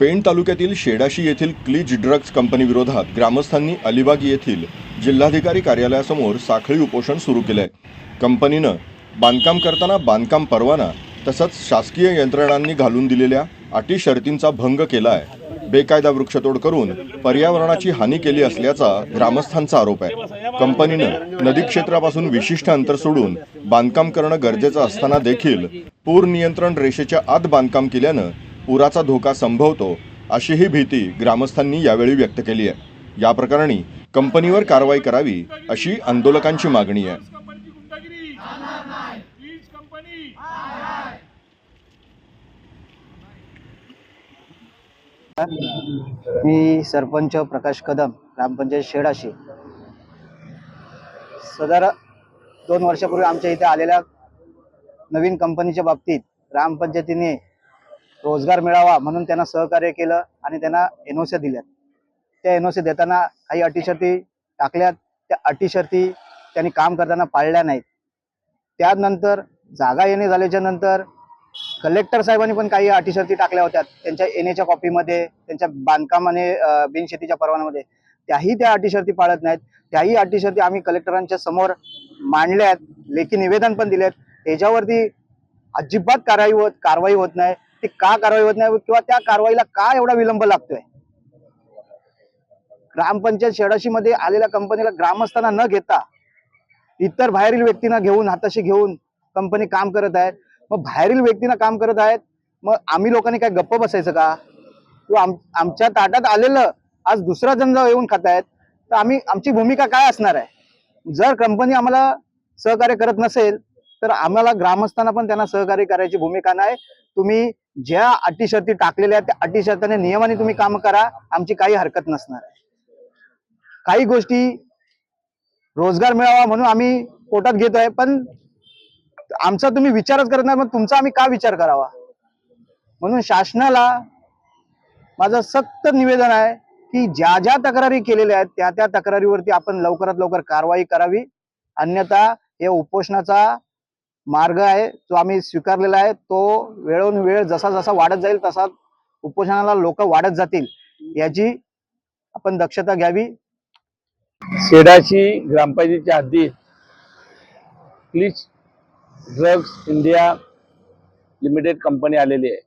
पेण तालुक्यातील शेडाशी येथील क्लीज drugs company विरोधात ग्रामस्थांनी अलिबाग येथील जिल्हाधिकारी कार्यालयासमोर साखळी उपोषण सुरू केलंय. कंपनीनं बांधकाम करताना बांधकाम परवाना तसंच शासकीय यंत्रणांनी घालून दिलेल्या अटी शर्तींचा भंग केला आहे बेकायदा वृक्षतोड करून पर्यावरणाची हानी केली असल्याचा ग्रामस्थांचा आरोप आहे. कंपनीनं नदी क्षेत्रापासून विशिष्ट अंतर सोडून बांधकाम करणं गरजेचं असताना देखील पूर नियंत्रण रेषेच्या आत बांधकाम केल्यानं पुराचा धोका संभवतो अशीही भीती ग्रामस्थांनी यावेळी व्यक्त केली आहे. या प्रकरणी कंपनीवर कारवाई करावी अशी आंदोलकांची मागणी आहे. मी सरपंच प्रकाश कदम ग्रामपंचायत शेडाशी. सदर दोन वर्षापूर्वी आमच्या इथे आलेल्या नवीन कंपनीच्या बाबतीत ग्रामपंचायतीने रोजगार मिळावा म्हणून त्यांना सहकार्य केलं आणि त्यांना एनओसी दिल्यात. त्या एनओसी देताना काही अटीशर्ती टाकल्यात त्या अटीशर्ती त्यांनी काम करताना पाळल्या नाहीत. त्यानंतर जागा येणे झाल्याच्यानंतर कलेक्टर साहेबांनी पण काही अटीशर्ती टाकल्या होत्या. त्यांच्या एनएच्या कॉपीमध्ये त्यांच्या बांधकाम आणि बिनशेतीच्या परवान्यामध्ये त्याही त्या अटीशर्ती पाळत नाहीत. त्याही अटीशर्ती आम्ही कलेक्टरांच्या समोर मांडल्यात लेखी निवेदन पण दिलेत. त्याच्यावरती अजिबात कारवाई होत कारवाई होत नाही. ती का कारवाई होत नाही किंवा त्या कारवाईला का एवढा विलंब लागतोय? ग्रामपंचायत शेडाशी मध्ये आलेल्या कंपनीला ग्रामस्थांना न घेता इतर बाहेरील व्यक्तींना घेऊन हाताशी घेऊन कंपनी काम करत आहेत. मग बाहेरील व्यक्तींना काम करत आहेत. मग आम्ही लोकांनी काय गप्प बसायचं का? किंवा आम आमच्या ताटात आलेलं आज दुसरा जण येऊन खात आहेत. तर आम्ही आमची भूमिका काय असणार आहे? जर कंपनी आम्हाला सहकार्य करत नसेल तर आम्हाला ग्रामस्थांना पण त्यांना सहकार्य करायची भूमिका नाही. तुम्ही ज्या अटी शर्ती टाकलेल्या आहेत त्या अटी शर्तीने नियमाने तुम्ही काम करा आमची काही हरकत नसणार. आहे काही गोष्टी रोजगार मिळावा म्हणून आम्ही पोटात घेतोय पण आमचा तुम्ही विचारच करत नाही मग तुमचा आम्ही का विचार करावा? म्हणून शासनाला माझं सक्त निवेदन आहे की ज्या ज्या तक्रारी केलेल्या आहेत त्या त्या तक्रारीवरती आपण लवकरात लवकर कारवाई करावी. अन्यथा या उपोषणाचा मार्ग आहे जो आम्ही स्वीकारलेला आहे तो वेळोन वेळ जसा जसा वाढत जाईल तसा उपोषणाला लोक वाढत जातील याची आपण दक्षता घ्यावी. शेडाशी ग्रामपंचायतीच्या हद्दीत क्लिच ड्रग्स इंडिया लिमिटेड कंपनी आलेली आहे.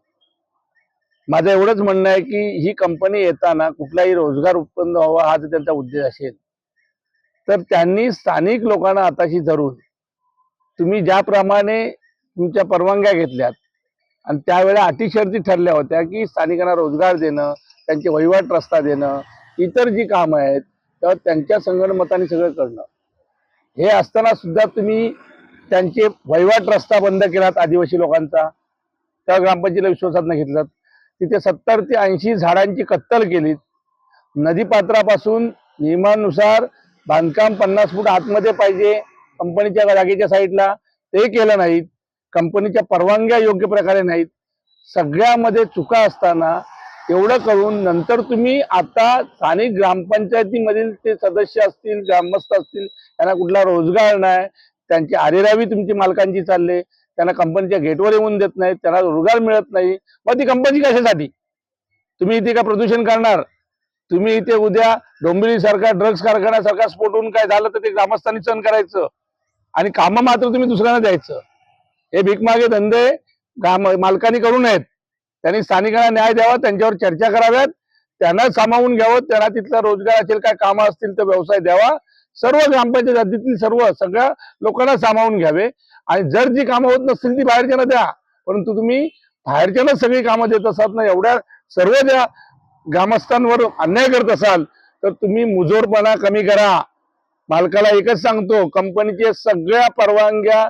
माझं एवढंच म्हणणं आहे की ही कंपनी येताना कुठलाही रोजगार उत्पन्न व्हावा हा जर त्यांचा उद्देश असेल. तर त्यांनी स्थानिक लोकांना आताशी धरून तुम्ही ज्याप्रमाणे तुमच्या परवानग्या घेतल्यात आणि त्यावेळेला अटी ठरल्या होत्या की स्थानिकांना रोजगार देणं त्यांचे वहिवाट रस्ता देणं इतर जी कामं आहेत तर त्यांच्या संगणमताने सगळं करणं. हे असताना सुद्धा तुम्ही त्यांचे वहिवाट रस्ता बंद केलात आदिवासी लोकांचा. त्या ग्रामपंचायतीला विश्वासात न घेतलात. तिथे सत्तर ते ऐंशी झाडांची कत्तल केलीत. नदीपात्रापासून नियमानुसार बांधकाम पन्नास फूट आतमध्ये पाहिजे कंपनीच्या जागेच्या साईडला ते केलं नाहीत. कंपनीच्या परवानग्या योग्य प्रकारे नाहीत. सगळ्यामध्ये चुका असताना एवढं करून नंतर तुम्ही आता स्थानिक ग्रामपंचायतीमधील ते सदस्य असतील ग्रामस्थ असतील त्यांना कुठला रोजगार नाही. त्यांची आरेरावी तुमची मालकांची चालले. त्यांना कंपनीच्या गेटवर येऊन देत नाहीत. त्यांना रोजगार मिळत नाही. मग ती कंपनी कशासाठी? तुम्ही इथे का प्रदूषण करणार? तुम्ही इथे उद्या डोंबिवली सारखा कारखान्यासारखा स्फोट होऊन काय झालं तर ते ग्रामस्थांनी सहन करायचं? आणि कामं मात्र तुम्ही दुसऱ्यांना द्यायचं. हे भीकमागे धंदे मालकांनी करू नयेत. त्यांनी स्थानिकांना न्याय द्यावा त्यांच्यावर चर्चा कराव्यात. त्यांना सामावून घ्यावं त्यांना तिथला रोजगार असेल काय कामं असतील तर व्यवसाय द्यावा. सर्व ग्रामपंचायत हद्दीतील सर्व सगळ्या लोकांना सामावून घ्यावे. आणि जर जी कामं होत नसतील ती बाहेरच्यांना द्या. परंतु तुम्ही बाहेरच्यांना सगळी कामं देत असाल ना एवढ्या सर्व ज्या ग्रामस्थांवर अन्याय करत असाल तर तुम्ही मुजोरपणा कमी करा. मालकाला एकच सांगतो कंपनीचे सगळ्या परवानग्या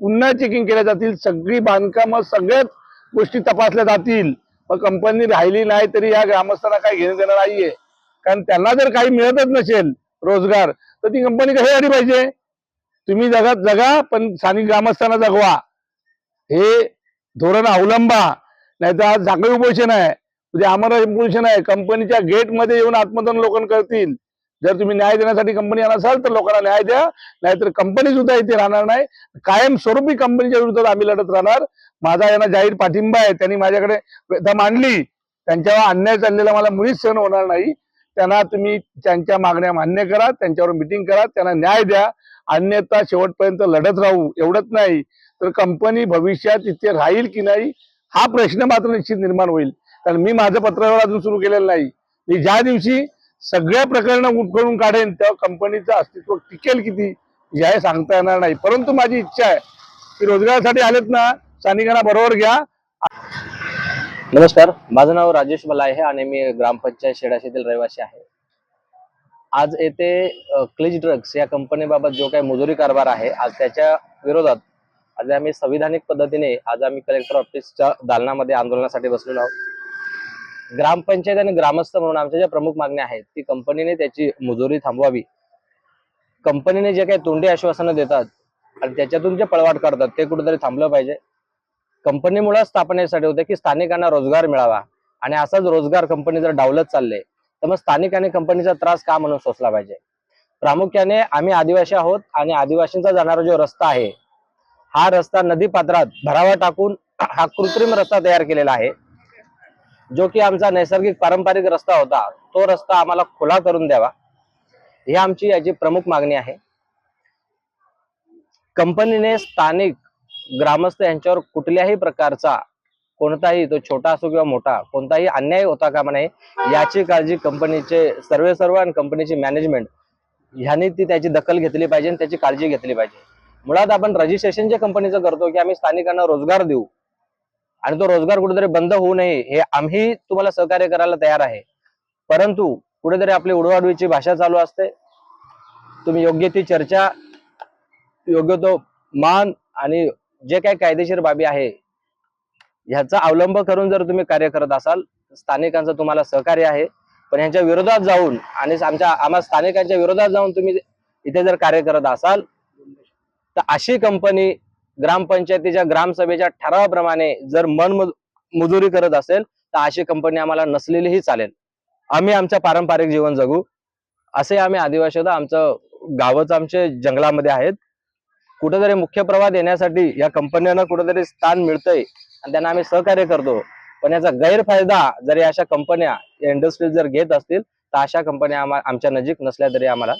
पुन्हा चेकिंग केल्या जातील सगळी बांधकामं सगळ्याच गोष्टी तपासल्या जातील. मग कंपनी राहिली नाही तरी या ग्रामस्थांना काही घेणं देणं नाहीये. कारण त्यांना जर काही मिळतच नसेल रोजगार तर ती कंपनी कशासाठी पाहिजे? तुम्ही जगात जगा पण स्थानिक ग्रामस्थांना जगवा. हे धोरण अवलंबा नाहीतर आज झाकळी उपोषण आहे. म्हणजे आम्हाला उपोषण आहे. कंपनीच्या गेटमध्ये येऊन आत्मदान लोकन करतील. जर तुम्ही न्याय देण्यासाठी कंपनी आणत असाल तर लोकांना न्याय द्या. नाहीतर कंपनी सुद्धा इथे राहणार नाही. कायम स्वरूपी कंपनीच्या विरुद्ध आम्ही लढत राहणार. माझा यांना जाहीर पाठिंबा आहे. त्यांनी माझ्याकडे व्यथा मांडली. त्यांच्यावर अन्याय चाललेला मला मुळीच सहन होणार नाही. त्यांना तुम्ही त्यांच्या मागण्या मान्य करा. त्यांच्यावर मिटिंग करा. त्यांना न्याय द्या. अन्यथा शेवटपर्यंत लढत राहू. एवढंच नाही. तर कंपनी भविष्यात इथे राहील की नाही हा प्रश्न मात्र निश्चित निर्माण होईल. कारण मी माझं पत्रव्यवहार अजून सुरू केलेलं नाही. मी ज्या दिवशी सगळ्या प्रकरणं उठकळून काढेन तेव्हा कंपनीचं अस्तित्व टिकेल किती हे सांगता येणार नाही. परंतु माझी इच्छा आहे की रोजगारासाठी आलेत ना स्थानिकांना बरोबर घ्या. नमस्कार माझं नाव राजेश मला आहे आणि मी ग्रामपंचायत शेडाशीतील रहिवासी आहे. आज येथे क्लिज ड्रग्स या कंपनीबाबत जो काही मुजोरी कारभार आहे आज त्याच्या विरोधात आज आम्ही संविधानिक पद्धतीने आज आम्ही कलेक्टर ऑफिसच्या दालनामध्ये आंदोलनासाठी बसलेलो आहोत. ग्रामपंचायत आणि ग्रामस्थ म्हणून आमच्या ज्या प्रमुख मागण्या आहेत ती कंपनीने त्याची मुजोरी थांबवावी. कंपनीने जे काही तोंडी आश्वासनं देतात आणि त्याच्यातून जे पळवाट करतात ते कुठेतरी थांबलं पाहिजे. कंपनीमुळे स्थापनेसाठी होते की स्थानिकांना रोजगार मिळावा. आणि असाच रोजगार कंपनी जर डावलत चालले तर मग स्थानिकांनी कंपनीचा त्रास का म्हणून सोसला पाहिजे? प्रामुख्याने आम्ही आदिवासी आहोत आणि आदिवासींचा जाणारा जो रस्ता आहे हा रस्ता नदी पात्रात भरावा टाकून हा कृत्रिम रस्ता तयार केलेला आहे. जो की आमचा नैसर्गिक पारंपरिक रस्ता होता तो रस्ता आम्हाला खुला करून द्यावा. ही आमची याची प्रमुख मागणी आहे. कंपनीने स्थानिक ग्रामस्थ यांच्यावर कुठल्याही प्रकारचा कोणताही तो छोटा असो किंवा मोठा कोणताही अन्याय होता कामा नये याची काळजी कंपनीचे सर्वे सर्व आणि कंपनीची मॅनेजमेंट ह्यांनी ती त्याची दखल घेतली पाहिजे आणि त्याची काळजी घेतली पाहिजे. मुळात आपण रजिस्ट्रेशन जे कंपनीचं करतो की आम्ही स्थानिकांना रोजगार देऊ आणि तो रोजगार कुठेतरी बंद होऊ नये हे आम्ही तुम्हाला सहकार्य करायला तयार आहे. परंतु कुठेतरी आपली उडवाडवीची भाषा चालू असते. तुम्ही योग्य ती चर्चा योग्य तो मान आणि जे काही कायदेशीर बाबी आहे ह्याचा अवलंब करून जर तुम्ही कार्य करत असाल स्थानिकांचं तुम्हाला सहकार्य आहे. पण ह्यांच्या विरोधात जाऊन आणि आमच्या आम्हा स्थानिकांच्या विरोधात जाऊन तुम्ही इथे जर कार्य करत असाल तर अशी कंपनी ग्रामपंचायतीच्या ग्रामसभेच्या ठरावाप्रमाणे जर मन मजुरी करत असेल तर अशी कंपनी आम्हाला नसलेलीही चालेल. आम्ही आमचं पारंपरिक जीवन जगू. असे आम्ही आदिवासी होतो. आमचं गावच आमचे जंगलामध्ये आहेत. कुठेतरी मुख्य प्रवाह देण्यासाठी या कंपन्यांना कुठेतरी स्थान मिळतंय आणि त्यांना आम्ही सहकार्य करतो. पण याचा गैरफायदा जरी अशा कंपन्या इंडस्ट्रीज जर घेत असतील तर अशा कंपन्या आमच्या नजीक नसल्या तरी आम्हाला